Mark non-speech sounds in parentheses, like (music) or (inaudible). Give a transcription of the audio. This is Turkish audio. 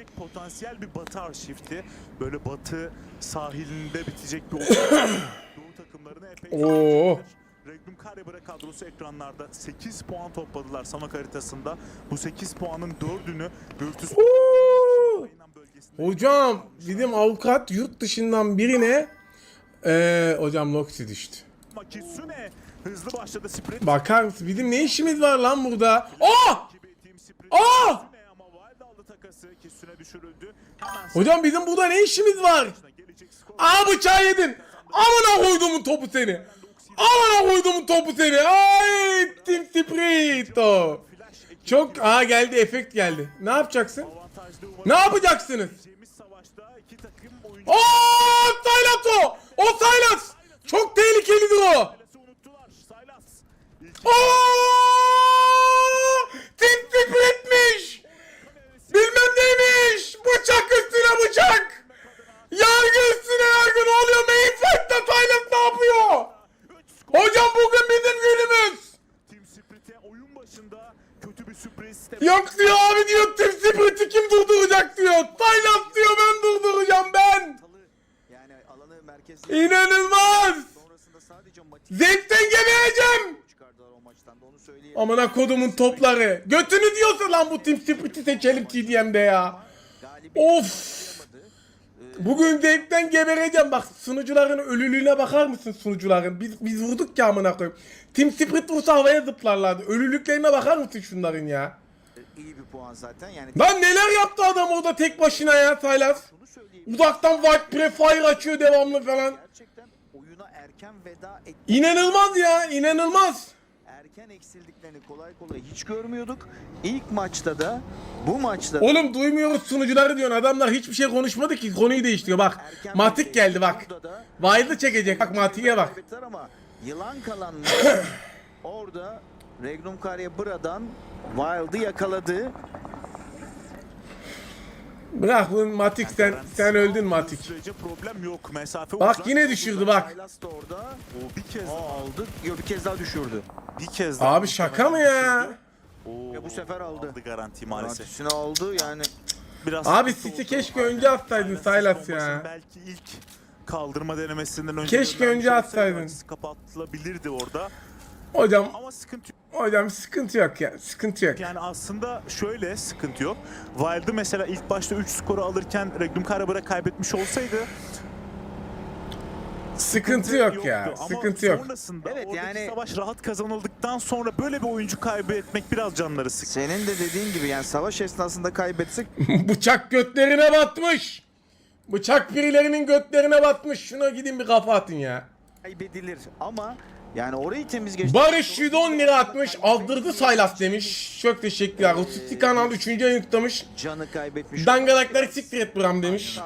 potansiyel bir batı arşivti. Böyle batı sahilinde bitecek bir oyun. (coughs) Doğu takımlarını epey Oo. Regnum Karabara kadrosu ekranlarda 8 puan topladılar Samak haritasında. Bu 8 puanın 4'ünü Virtus. Hocam bizim avukat yurt dışından birine eee hocam Loxi düştü. Makisune hızlı başladı sprint. Bakar mısın? Bizim ne işimiz var lan burada? Sprint. Aa! Hocam bizim burada ne işimiz var? Aa bıçağı yedin. Amına koyduğumun topu seni. Amına koyduğumun topu seni. Ay. Flash ekibi Çok aa geldi efekt geldi. Ne yapacaksın? Ne yapacaksınız? Aa Silas o. O Silas. Çok tehlikelidir o. Aa! Sürpriz. Yok diyor abi diyor Team Spirit'i kim durduracak diyor. Silas diyor ben durduracağım ben. Yani alanı İnanılmaz. Zevkten söyleyeyim. Amına kodumun topları. Götünü diyorsa lan bu Team Spirit'i seçelim TDM'de ya. Of. Bugün zevkten gebereceğim. Bak sunucuların ölülüğüne bakar mısın sunucuların? Biz biz vurduk ya amına koyayım. Team Spirit vursa havaya zıplarlardı. Ölülüklerine bakar mısın şunların ya? iyi bir puan zaten yani. Lan neler yaptı adam orada tek başına ya Taylas? Uzaktan white prefire açıyor devamlı falan. Gerçekten oyuna erken veda et. İnanılmaz ya inanılmaz. Erken eksildiklerini kolay kolay hiç görmüyorduk. İlk maçta da bu maçta Oğlum duymuyoruz sunucuları diyorsun. Adamlar hiçbir şey konuşmadı ki konuyu değiştiriyor. Bak Matik geldi bak. Wild'ı çekecek. Bak Matik'e bak. ama yılan kalan (clears throat) orada Regnum Karya Bra'dan Wild'ı yakaladı. Bırak bu Matik sen, sen öldün Matik. Sürece problem yok. Mesafe Bak uzak. yine düşürdü bak. Silas da orada. O bir kez Aa, aldı. Yok bir kez daha düşürdü. bir kez daha. Abi şaka mı ya? Oo, Ya bu sefer aldı. garanti maalesef. Garantisini aldı yani. Biraz Abi oldu. keşke önce atsaydın Silas ya. Belki ilk kaldırma denemesinden önce Keşke önce atsaydın. kapatılabilirdi orada. Hocam Ama sıkıntı yok. hocam sıkıntı yok ya. Sıkıntı yok. Yani aslında şöyle sıkıntı yok. Wild'ı mesela ilk başta 3 skoru alırken Regnum Karabara kaybetmiş olsaydı Sıkıntı yok ya. Ama Sıkıntı yok. sonrasında Evet, oradaki yani- savaş rahat kazanıldıktan sonra böyle bir oyuncu kaybetmek biraz canları sıktı. Senin de dediğin gibi yani savaş esnasında kaybetsek (laughs) Bıçak götlerine batmış. Bıçak birilerinin götlerine batmış. Şuna gidin bir kafa atın ya. kaybedilir ama yani orayı temiz geçti. Barış 110 lira atmış. Aldırdı Saylas demiş. Çok teşekkürler. Rusuti kanal 3. ayın kutlamış. Canı kaybetmiş. Dangalakları siktir et buram demiş.